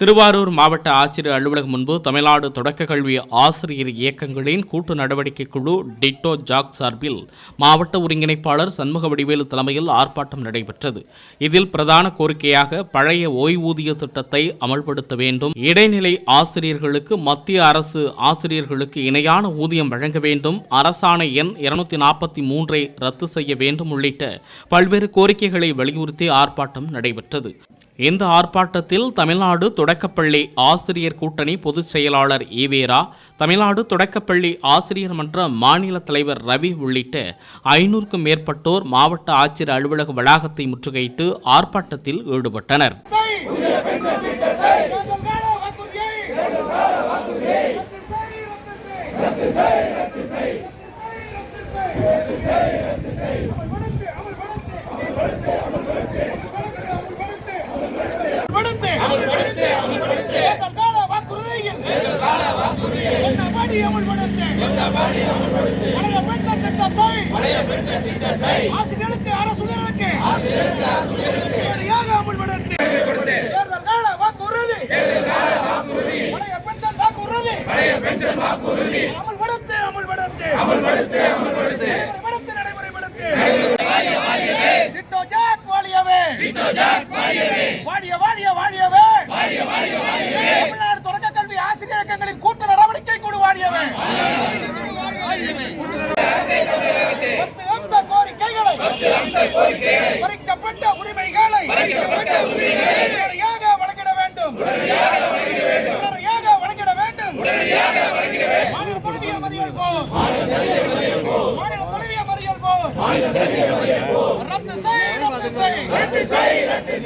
திருவாரூர் மாவட்ட ஆட்சியர் அலுவலகம் முன்பு தமிழ்நாடு தொடக்க கல்வி ஆசிரியர் இயக்கங்களின் கூட்டு நடவடிக்கை குழு டிட்டோ ஜாக் சார்பில் மாவட்ட ஒருங்கிணைப்பாளர் சண்முக வடிவேலு தலைமையில் ஆர்ப்பாட்டம் நடைபெற்றது. இதில் பிரதான கோரிக்கையாக பழைய ஓய்வூதிய திட்டத்தை அமல்படுத்த வேண்டும். இடைநிலை ஆசிரியர்களுக்கு மத்திய அரசு ஆசிரியர்களுக்கு இணையான ஊதியம் வழங்க வேண்டும். அரசாணை எண் இருநூத்தி நாற்பத்தி மூன்றை ரத்து செய்ய வேண்டும் உள்ளிட்ட பல்வேறு கோரிக்கைகளை வலியுறுத்தி ஆர்ப்பாட்டம் நடைபெற்றது. இந்த ஆர்ப்பாட்டத்தில் தமிழ்நாடு தொடக்கப்பள்ளி ஆசிரியர் கூட்டணி பொதுச் செயலாளர் ஈவேரா தமிழ்நாடு தொடக்கப்பள்ளி ஆசிரியர் மன்ற மாநில தலைவர் ரவி உள்ளிட்ட ஐநூறுக்கும் மேற்பட்டோர் மாவட்ட ஆட்சியர் அலுவலக வளாகத்தை முற்றுகையிட்டு ஆர்ப்பாட்டத்தில் ஈடுபட்டனர். ஆசிரியர்களுக்கு அரசுகளுக்கு நேரடியாக அமல்படுத்து தேர்தல் கால வாக்குறுதி பழைய பென்ஷன் வாக்குறுதி அமல்படுத்து அமல்படுத்து அமல்படுத்து நடைமுறைப்படுத்து டிட்டோ ஜாக் வாழியவே வாழிய தமிழ்நாடு தொடக்க கல்வி ஆசிரியர் இயக்கங்களின் கூட்டு நடவடிக்கை குழு வாழியவே பத்து அம்ச கோரிக்கைகளை பறிக்கப்பட்ட உரிமைகளை உடனடியாக வழங்கிட வேண்டும். உடனடியாக வழங்கிட வேண்டும். மாநில தொழுவிய மறியல் மாநில மறியல் போர் ரத்து செய் ரத்து செய். ரத்து செய்